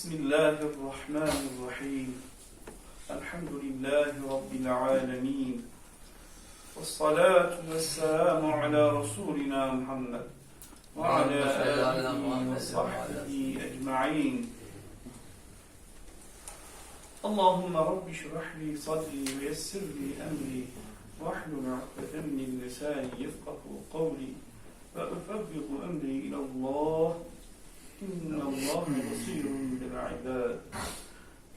بسم الله الرحمن الرحيم. الحمد لله رب العالمين. والصلاة والسلام على رسولنا محمد وعلى آله وصحبه أجمعين. اللهم رب اشرح لي صدري ويسر لي أمري واحلل عقدة من لساني يفقه قولي. فأفوض أمري إلى الله إن الله بصير بالعباد.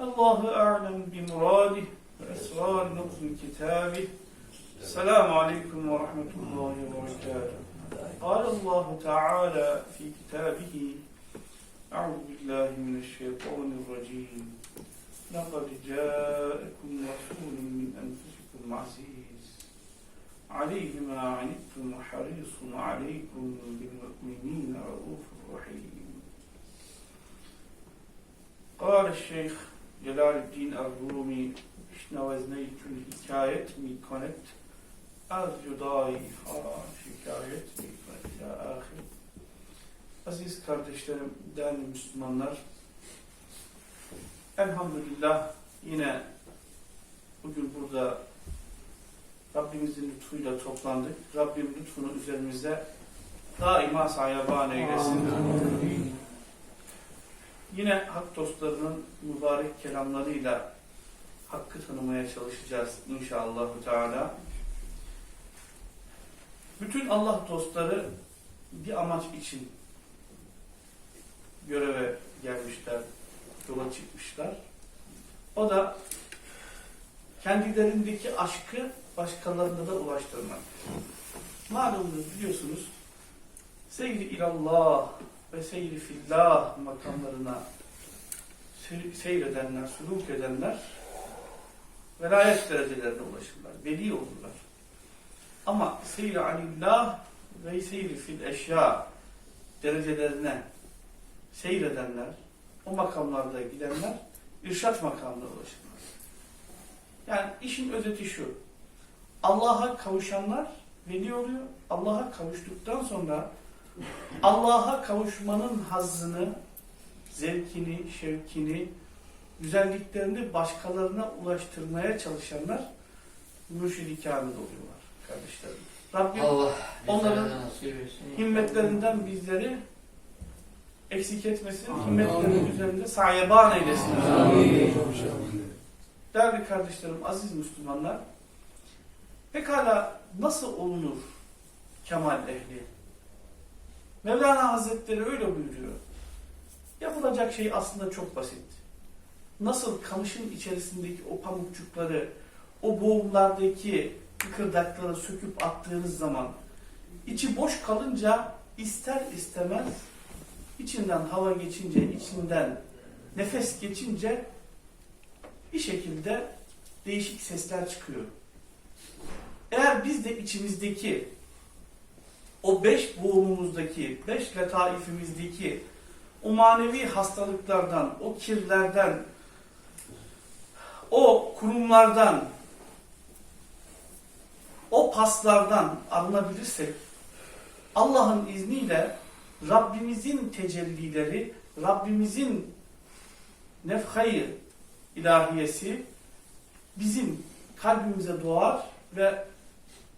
الله أعلم بمراده وأسرار نظم كتابه. السلام عليكم ورحمة الله وبركاته. قال الله تعالى في كتابه أعوذ بالله من الشيطان الرجيم. لقد جاءكم رسول من أنفسكم عزيز. عليه ما عنتم حريص عليكم بالمؤمنين رؤوف رحيم. قال الشيخ جلال الدين الرومي اشنوزنيت الحكاية میکند از جدای ha şikayet میکند ila ahir. Aziz kardeşlerim, değerli Müslümanlar, elhamdülillah yine bugün burada Rabbimizin lütfuyla toplandık. Rabbim lütfunu üzerimize daima sayaban eylesin. Yine hak dostlarının mübarek kelamlarıyla hakkı tanımaya çalışacağız inşallah Teala. Bütün Allah dostları bir amaç için göreve gelmişler, yola çıkmışlar. O da kendilerindeki aşkı başkalarına da ulaştırmak. Malumunuz biliyorsunuz seyri ilallah ve seyri fillah makamlarına seyr- seyredenler, suluk edenler velayet derecelerine ulaşırlar, veli olurlar. Ama seyri alillah ve seyri fil eşya derecelerine seyredenler, o makamlarda gidenler irşat makamına ulaşırlar. Yani işin özeti şu. Allah'a kavuşanlar veli oluyor. Allah'a kavuştuktan sonra Allah'a kavuşmanın hazzını, zevkini, şevkini, güzelliklerini başkalarına ulaştırmaya çalışanlar mürşid-i kamil oluyorlar kardeşlerim. Rabbim Allah Onların himmetlerinden bizleri eksik etmesin, Amin. himmetlerinin Amin. üzerinde sayeban eylesin. Amin. Değerli kardeşlerim, aziz Müslümanlar, pekala nasıl olunur kemal ehli? Mevlana Hazretleri öyle buyuruyor. Yapılacak şey aslında çok basit. Nasıl kamışın içerisindeki o pamukçukları, o boğumlardaki kıkırdakları söküp attığınız zaman içi boş kalınca ister istemez içinden hava geçince, içinden nefes geçince bir şekilde değişik sesler çıkıyor. Eğer biz de içimizdeki o beş boğumumuzdaki, beş letaifimizdeki o manevi hastalıklardan, o kirlerden, o kurumlardan, o paslardan arınabilirsek Allah'ın izniyle Rabbimizin tecellileri, Rabbimizin nefhayı ilahiyesi bizim kalbimize doğar ve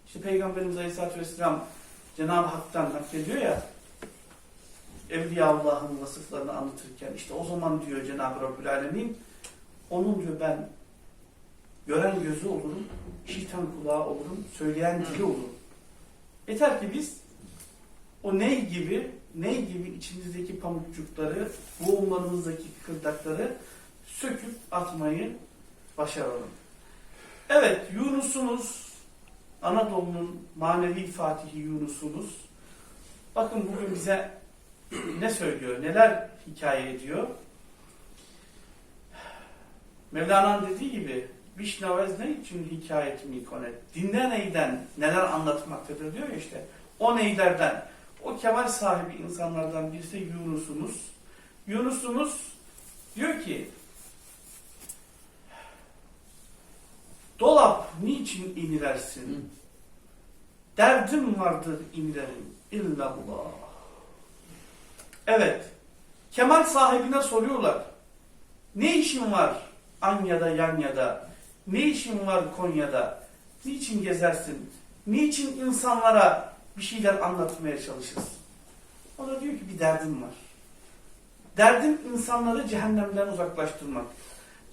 işte Peygamberimiz Aleyhisselatü Vesselam Cenab-ı Hak'tan hak ediyor ya Evliya Allah'ın vasıflarını anlatırken işte o zaman diyor Cenab-ı Rabbül Alemin onun diyor ben gören gözü olurum, işiten kulağı olurum, söyleyen dili olurum. Yeter ki biz o ney gibi, ney gibi içimizdeki pamukçukları, boğumlarımızdaki kıkırdakları söküp atmayı başaralım. Evet, Yunus'umuz Anadolu'nun manevi fatihi Yunus'umuz. Bakın bugün bize ne söylüyor, neler hikaye ediyor. Mevlana'nın dediği gibi Vişnavez ne için hikayetimi ikonet? Dinle neyden, neler anlatmaktadır diyor ya işte. O neylerden. O kemal sahibi insanlardan birisi Yunus'umuz. Yunus'umuz diyor ki Dolap niçin inilersin? Derdim vardır inilerim illallah. Evet. Kemal sahibine soruyorlar. Ne işin var Anya'da, Yanya'da? Ne işin var Konya'da? Niçin gezersin? Niçin insanlara bir şeyler anlatmaya çalışırsın? O da diyor ki bir derdim var. Derdim insanları cehennemden uzaklaştırmak.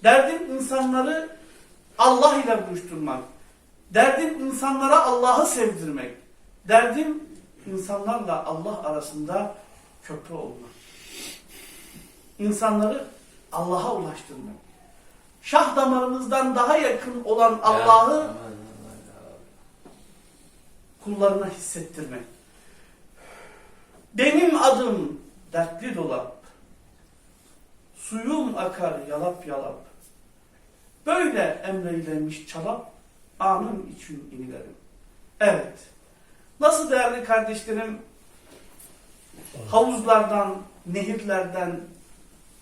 Derdim insanları Allah ile buluşturmak. Derdim insanlara Allah'ı sevdirmek. Derdim insanlarla Allah arasında köprü olmak. İnsanları Allah'a ulaştırmak. Şah damarımızdan daha yakın olan Allah'ı kullarına hissettirmek. Benim adım dertli dolap. Suyum akar yalap yalap. Böyle emreylemiş çalap, anım için inilerim. Evet. Nasıl değerli kardeşlerim, havuzlardan, nehirlerden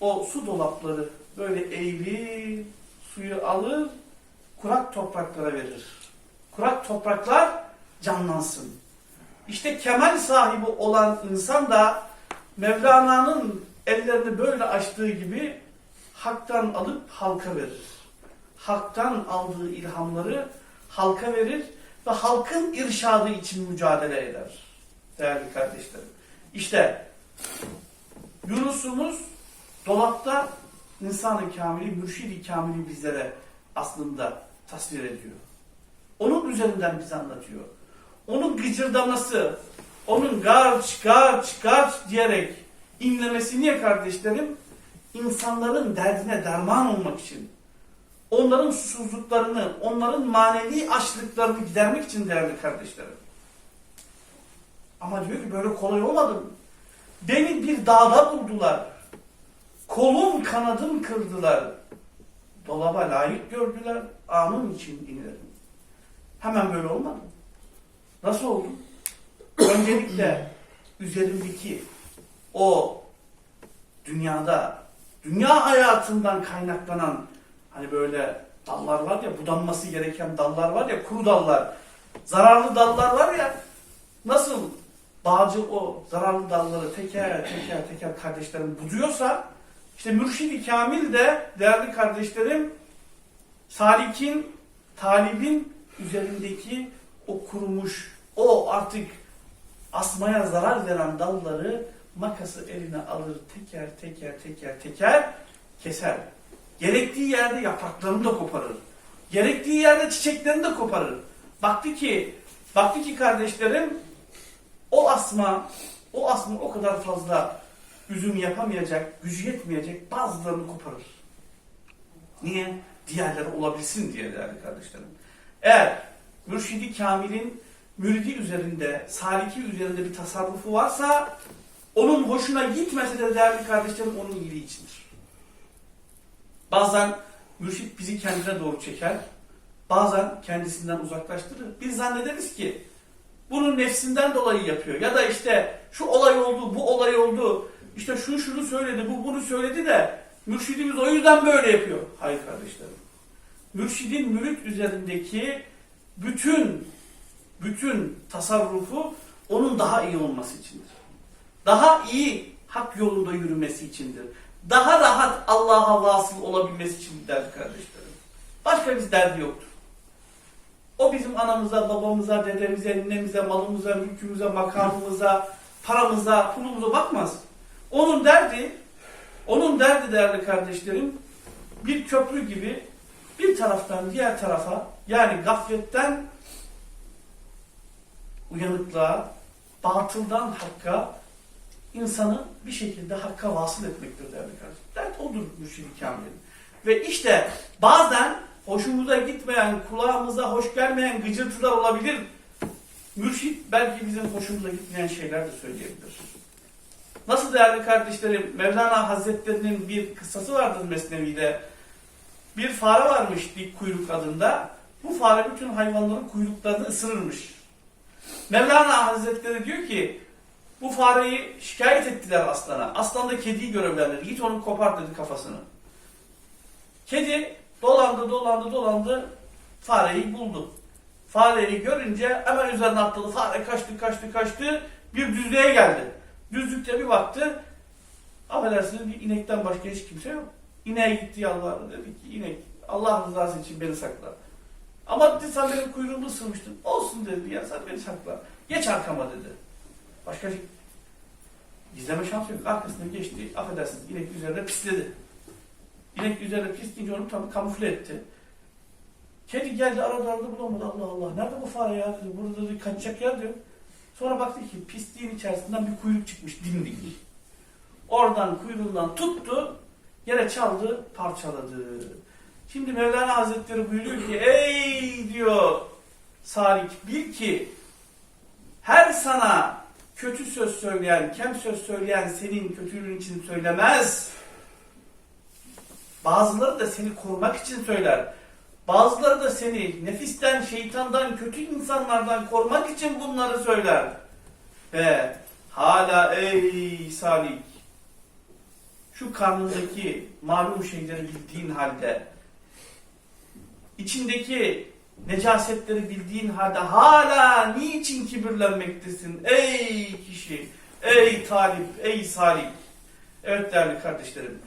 o su dolapları böyle eğilir, suyu alır, kurak topraklara verir. Kurak topraklar canlansın. İşte kemal sahibi olan insan da Mevlana'nın ellerini böyle açtığı gibi haktan alıp halka verir. Haktan aldığı ilhamları halka verir ve halkın irşadı için mücadele eder. Değerli kardeşlerim. İşte Yunus'umuz dolapta insan-ı kamili, mürşid-i kamili bizlere aslında tasvir ediyor. Onun üzerinden bize anlatıyor. Onun gıcırdaması, onun garç, garç, garç diyerek inlemesi niye kardeşlerim? İnsanların derdine derman olmak için. Onların susuzluklarını, onların manevi açlıklarını gidermek için değerli kardeşlerim. Ama diyor ki böyle kolay olmadı. Beni bir dağda buldular. Kolum kanadım kırdılar. Dolaba layık gördüler. Anım için inilerim. Hemen böyle olmadı. Nasıl oldu? Öncelikle üzerimdeki o dünyada, dünya hayatından kaynaklanan hani böyle dallar var ya, budanması gereken dallar var ya, kuru dallar, zararlı dallar var ya, nasıl bağcı o zararlı dalları teker teker teker kardeşlerim buduyorsa, işte mürşid-i kamil de değerli kardeşlerim, salikin, talibin üzerindeki o kurumuş, o artık asmaya zarar veren dalları makası eline alır teker teker teker teker keser. Gerektiği yerde yapraklarını da koparır. Gerektiği yerde çiçeklerini de koparır. Baktı ki, baktı ki kardeşlerim o asma, o asma o kadar fazla üzüm yapamayacak, gücü yetmeyecek bazılarını koparır. Niye? Diğerleri olabilsin diye değerli kardeşlerim. Eğer Mürşidi Kamil'in müridi üzerinde, saliki üzerinde bir tasarrufu varsa onun hoşuna gitmese de değerli kardeşlerim onun iyiliği içindir. Bazen mürşit bizi kendine doğru çeker, bazen kendisinden uzaklaştırır. Biz zannederiz ki bunun nefsinden dolayı yapıyor. Ya da işte şu olay oldu, bu olay oldu, işte şu şunu söyledi, bu bunu söyledi de mürşidimiz o yüzden böyle yapıyor. Hayır kardeşlerim. Mürşidin mürit üzerindeki bütün bütün tasarrufu onun daha iyi olması içindir. Daha iyi hak yolunda yürümesi içindir. Daha rahat Allah'a vasıl olabilmesi için değerli kardeşlerim. Başka bir derdi yoktur. O bizim anamıza, babamıza, dedemize, ninemize, malımıza, mülkümüze, makamımıza, paramıza, pulumuza bakmaz. Onun derdi, onun derdi değerli kardeşlerim, bir köprü gibi bir taraftan diğer tarafa yani gafletten uyanıklığa, batıldan hakka insanı bir şekilde hakka vasıl etmektir değerli kardeşlerim. Dert odur mürşid-i kamilin. Ve işte bazen hoşumuza gitmeyen, kulağımıza hoş gelmeyen gıcırtılar olabilir. Mürşit belki bizim hoşumuza gitmeyen şeyler de söyleyebilir. Nasıl değerli kardeşlerim, Mevlana Hazretlerinin bir kıssası vardır Mesnevi'de. Bir fare varmış dik kuyruk adında. Bu fare bütün hayvanların kuyruklarını ısırırmış. Mevlana Hazretleri diyor ki, bu fareyi şikayet ettiler aslana. Aslan da kediyi görevlendirdi. Git onu kopar dedi kafasını. Kedi dolandı dolandı dolandı fareyi buldu. Fareyi görünce hemen üzerine atladı. Fare kaçtı kaçtı kaçtı. Bir düzlüğe geldi. Düzlükte bir baktı. Affedersiniz bir inekten başka hiç kimse yok. İneğe gitti yalvardı. Dedi ki inek Allah rızası için beni sakla. Ama dedi sen benim kuyruğumu ısırmıştın. Olsun dedi ya sen beni sakla. Geç arkama dedi. Başka şey. Gizleme şansı yok. Arkasına geçti. Affedersiniz inek üzerine pisledi. İnek üzerine pisleyince onu tam kamufle etti. Kedi geldi aradı aradı bulamadı. Allah Allah. Nerede bu fare ya. Burada dedi kaçacak yer diyor. Sonra baktı ki pisliğin içerisinden bir kuyruk çıkmış dimdik. Oradan kuyruğundan tuttu. Yere çaldı parçaladı. Şimdi Mevlana Hazretleri buyuruyor ki ey diyor Salik bil ki her sana kötü söz söyleyen, kem söz söyleyen senin kötülüğün için söylemez. Bazıları da seni korumak için söyler. Bazıları da seni nefisten, şeytandan, kötü insanlardan korumak için bunları söyler. Ve hala ey Salik şu karnındaki malum şeyleri bildiğin halde içindeki necasetleri bildiğin halde hala niçin kibirlenmektesin ey kişi, ey talip, ey salik. Evet değerli kardeşlerim.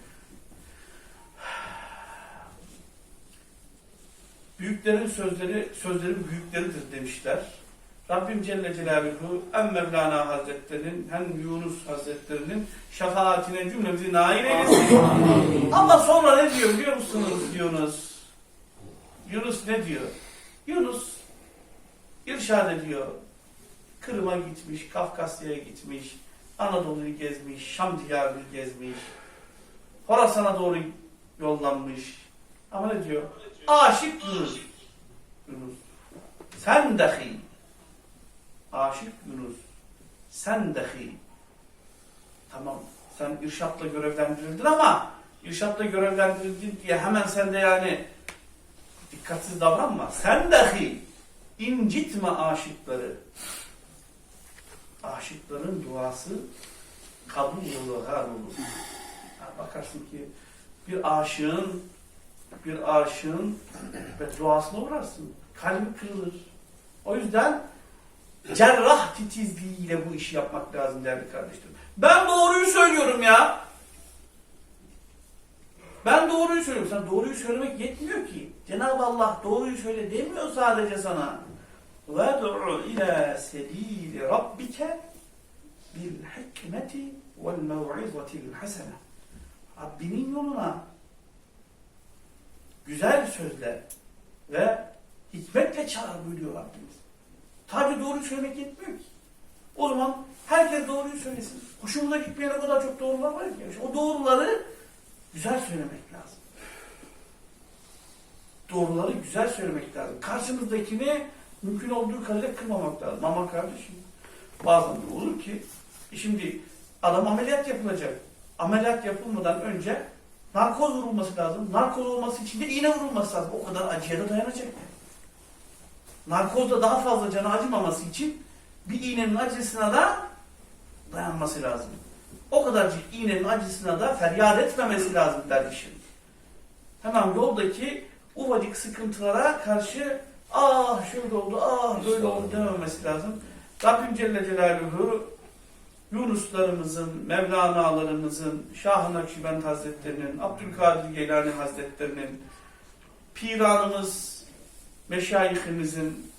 Büyüklerin sözleri, sözlerin büyükleridir demişler. Rabbim Celle Celaluhu hem Mevlana Hazretleri'nin hem Yunus Hazretleri'nin şefaatine cümlemizi nail eylesin. Ama sonra ne diyor biliyor musunuz Yunus? Yunus ne diyor? Yunus irşad ediyor. Kırım'a gitmiş, Kafkasya'ya gitmiş, Anadolu'yu gezmiş, Şam diyarını gezmiş, Horasan'a doğru yollanmış. Ama ne diyor? Aşık Yunus. Yunus. Sen dahi. Aşık Yunus. Sen dahi. Tamam. Sen irşatla görevlendirildin ama irşatla görevlendirildin diye hemen sen de yani dikkatsiz davranma. Sen dahi incitme aşıkları. Aşıkların duası kabul har olur. Ha, bakarsın ki bir aşığın bir aşığın bedduasına uğrarsın. Kalbi kırılır. O yüzden cerrah titizliğiyle bu işi yapmak lazım değerli kardeşlerim. Ben doğruyu söylüyorum ya. Ben doğruyu söylüyorum. Sen doğruyu söylemek yetmiyor ki. Cenab-ı Allah doğruyu söyle demiyor sadece sana. وَدْعُ اِلَى سَب۪يلِ رَبِّكَ بِالْحِكْمَةِ وَالْمَوْعِظَةِ الْحَسَنَةِ Rabbinin yoluna güzel sözle ve hikmetle çağır buyuruyor Rabbimiz. Tabi doğruyu söylemek yetmiyor ki. O zaman herkes doğruyu söylesin. Hoşumuza gitmeyen o kadar çok doğrular var ki. İşte o doğruları güzel söylemek lazım. Doğruları güzel söylemek lazım. Karşımızdakini mümkün olduğu kadar kırmamak lazım. Ama kardeşim bazen de olur ki e şimdi adam ameliyat yapılacak. Ameliyat yapılmadan önce narkoz vurulması lazım. Narkoz olması için de iğne vurulması lazım. O kadar acıya da dayanacak. Narkozda daha fazla canı acımaması için bir iğnenin acısına da dayanması lazım. O kadarcık iğnenin acısına da feryat etmemesi lazım dervişin. Hemen yoldaki ufacık sıkıntılara karşı ah şöyle oldu, ah böyle oldu dememesi lazım. Rabbim Celle Celaluhu Yunuslarımızın, Mevlana'larımızın, Şah-ı Nakşibend Hazretlerinin, Abdülkadir Geylani Hazretlerinin, Piranımız, Meşayihimizin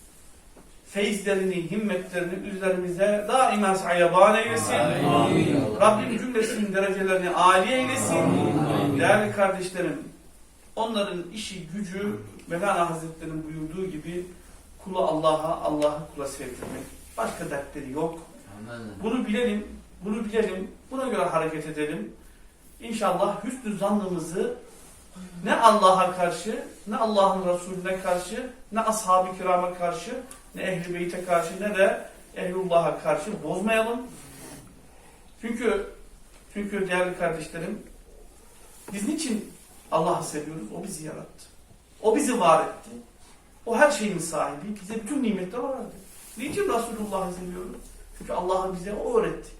feyizlerini, himmetlerini üzerimize daima sayaban eylesin. Rabbim cümlesinin derecelerini âli eylesin. Değerli kardeşlerim, onların işi, gücü Mevlana Hazretleri'nin buyurduğu gibi kulu Allah'a, Allah'ı kula sevdirmek. Başka dertleri yok. Bunu bilelim, bunu bilelim, buna göre hareket edelim. İnşallah hüsnü zannımızı Ne Allah'a karşı, ne Allah'ın Resulüne karşı, ne ashab-ı kirama karşı, ne ehl-i beyte karşı, ne de ehlullah'a karşı bozmayalım. Çünkü çünkü değerli kardeşlerim, biz niçin Allah'ı seviyoruz? O bizi yarattı. O bizi var etti. O her şeyin sahibi. Bize bütün nimetleri o verdi. Niçin Resulullah'ı seviyoruz? Çünkü Allah bize o öğretti.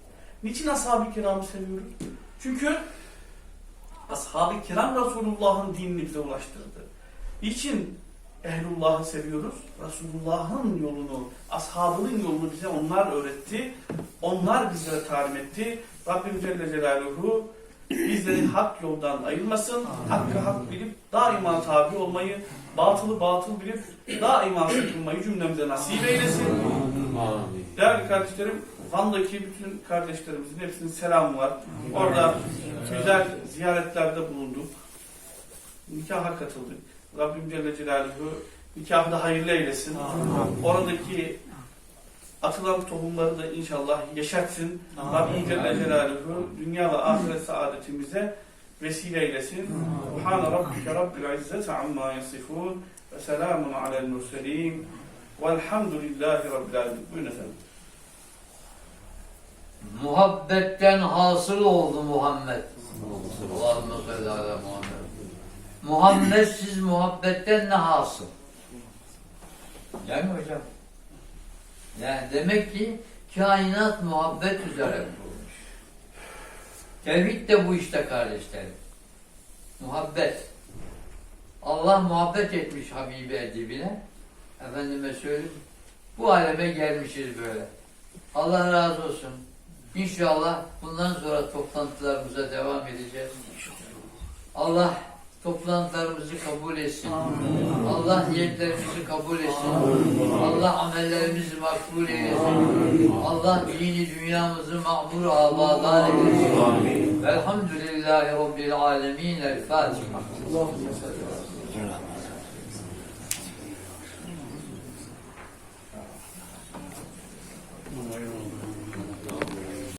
Niçin ashab-ı kiramı seviyoruz? Çünkü ashab-ı kiram Resulullah'ın dinini bize ulaştırdı. Niçin ehlullah'ı seviyoruz? Resulullah'ın yolunu, ashabının yolunu bize onlar öğretti. Onlar bizlere talim etti. Rabbim Celle Celaluhu bizleri hak yoldan ayırmasın. Hakkı hak bilip daima tabi olmayı, batılı batıl bilip daima sakınmayı cümlemize nasip eylesin. Değerli kardeşlerim, Van'daki bütün kardeşlerimizin hepsinin selamı var. Orada güzel ziyaretlerde bulunduk. Nikaha katıldık. Rabbim Celle Celaluhu nikahı da hayırlı eylesin. Oradaki atılan tohumları da inşallah yeşertsin. Rabbim Celle Celaluhu dünya ve ahiret saadetimize vesile eylesin. Subhane Rabbike Rabbil İzzeti amma yasifun ve selamun alel murselin velhamdülillahi Rabbil alemin. Buyurun efendim. Muhabbetten hasıl oldu Muhammed. Allahümme salli ala Muhammed. Muhammed siz muhabbetten ne hasıl? Yani hocam. Yani demek ki kainat muhabbet üzere kurulmuş. Tevhid de bu işte kardeşlerim. Muhabbet. Allah muhabbet etmiş Habibi edibine. Efendime söyleyeyim. Bu aleme gelmişiz böyle. Allah razı olsun. İnşallah bundan sonra toplantılarımıza devam edeceğiz. Allah toplantılarımızı kabul etsin. Allah niyetlerimizi kabul etsin. Allah amellerimizi makbul eylesin. Allah dini dünyamızı ma'mur abadan eylesin. Velhamdülillahi Rabbil alemin. El Fatiha.